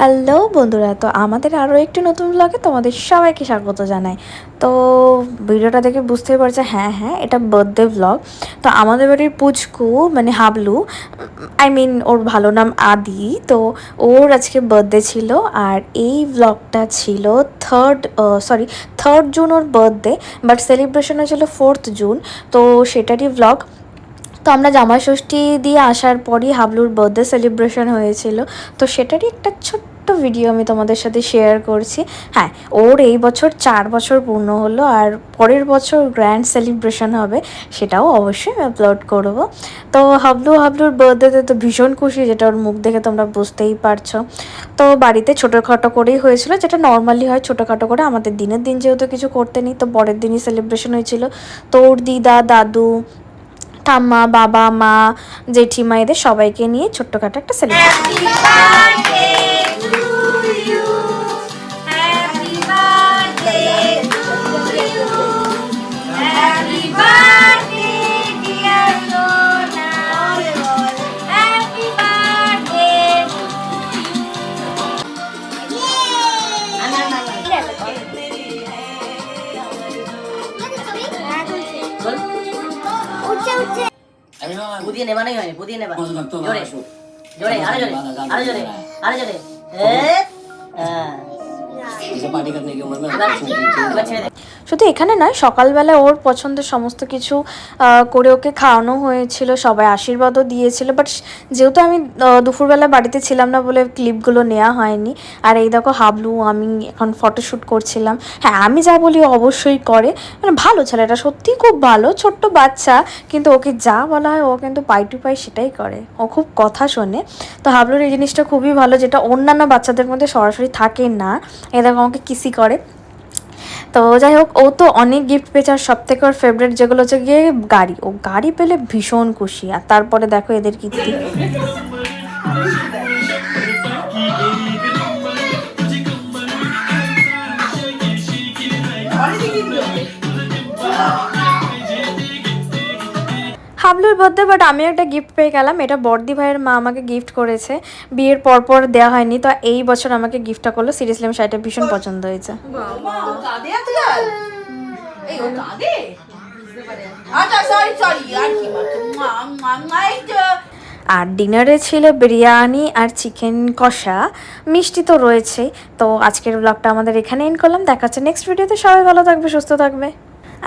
Hello বন্ধুরা, তো আমাদের আরও একটি নতুন ব্লগে তোমাদের সবাইকে স্বাগত জানাই। তো ভিডিওটা দেখে বুঝতেই পারছে হ্যাঁ হ্যাঁ এটা বার্থডে ব্লগ তো আমাদের বাড়ির পুচকু মানে হাবলু আই মিন ওর ভালো নাম আদি, তো ওর আজকে বার্থডে ছিল আর এই ব্লগটা ছিল থার্ড সরি থার্ড জুন ওর বার্থডে বাট সেলিব্রেশন হয়েছিল ফোর্থ জুন তো সেটারই ব্লগ তো আমরা জামাই ষষ্ঠী দিয়ে আসার পরই হাবলুর বার্থডে সেলিব্রেশন হয়েছিল। তো সেটারই একটা ছোট্ট ভিডিও আমি তোমাদের সাথে শেয়ার করছি। হ্যাঁ ওর এই বছর চার বছর পূর্ণ হলো আর পরের বছর গ্র্যান্ড সেলিব্রেশন হবে সেটাও অবশ্যই আপলোড করব। তো হাবলু, হাবলুর বার্থডেতে তো ভীষণ খুশি, যেটা ওর মুখ দেখে তোমরা বুঝতেই পারছ। তো বাড়িতে ছোটোখাটো করেই হয়েছিল, যেটা নর্মালি হয় ছোটোখাটো করে। আমাদের দিনের দিন যেহেতু কিছু করতে নেই, তো পরের দিনই সেলিব্রেশন হয়েছিল। তো ওর দিদা, দাদু ঠাম্মা বাবা মা জেঠিমা এদের সবাইকে নিয়ে ছোট্টখাটো একটা সেলিব্রেশন পুদিয়ে নেবা নাই হয়নি পুদিয়ে নেবা। জোরে জোরে আরে জোরে আরে জোরে আরে জোরে। এ, শুধু এখানে নয় সকালবেলা ওর পছন্দের সমস্ত কিছু করে ওকে খাওয়ানো হয়েছিল সবাই আশীর্বাদও দিয়েছিল বাট যেহেতু আমি দুপুরবেলা বাড়িতে ছিলাম না বলে ক্লিপগুলো নেওয়া হয়নি আর এই দেখো হাবলু আমি এখন ফটোশ্যুট করছিলাম। হ্যাঁ আমি যা বলি অবশ্যই করে মানে ভালো ছেলেটা সত্যিই খুব ভালো ছোট্ট বাচ্চা কিন্তু ওকে যা বলা হয় ও কিন্তু পাই টু পাই সেটাই করে। ও খুব কথা শোনে। তো হাবলুর এই জিনিসটা খুবই ভালো যেটা অন্যান্য বাচ্চাদের মধ্যে সরাসরি থাকে না। এ দেখো আমাকে কিসি করে। তো যাই হোক, ও তো অনেক গিফট পেয়েছে আর সব থেকে ওর ফেভারিট যেগুলো হচ্ছে গিয়ে গাড়ি। ও গাড়ি পেলে ভীষণ খুশি। আর তারপরে দেখো এদের কীর্তি হাবলুর বার্থডে বাট আমি একটা গিফট পেয়ে গেলাম। এটা বর্দি ভাইয়ের মা আমাকে গিফট করেছে। বিয়ের পর পর দেওয়া হয়নি, তো এই বছর আমাকে গিফটটা করল। সিরিয়াসলি আমি শাড়িটা ভীষণ পছন্দ হয়েছে। আর ডিনারে ছিল বিরিয়ানি আর চিকেন কষা। মিষ্টি তো রয়েছে। তো আজকের ব্লগটা আমাদের এখানে এন্ড করলাম। দেখা হচ্ছে নেক্সট ভিডিওতে সবাই ভালো থাকবে, সুস্থ থাকবে।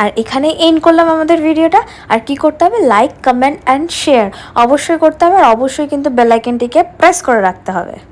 আর এখানে এন্ড করলাম আমাদের ভিডিওটা আর কি করতে হবে? লাইক কমেন্ট অ্যান্ড শেয়ার অবশ্যই করতে হবে আর অবশ্যই কিন্তু বেলাইকেনটিকে প্রেস করে রাখতে হবে।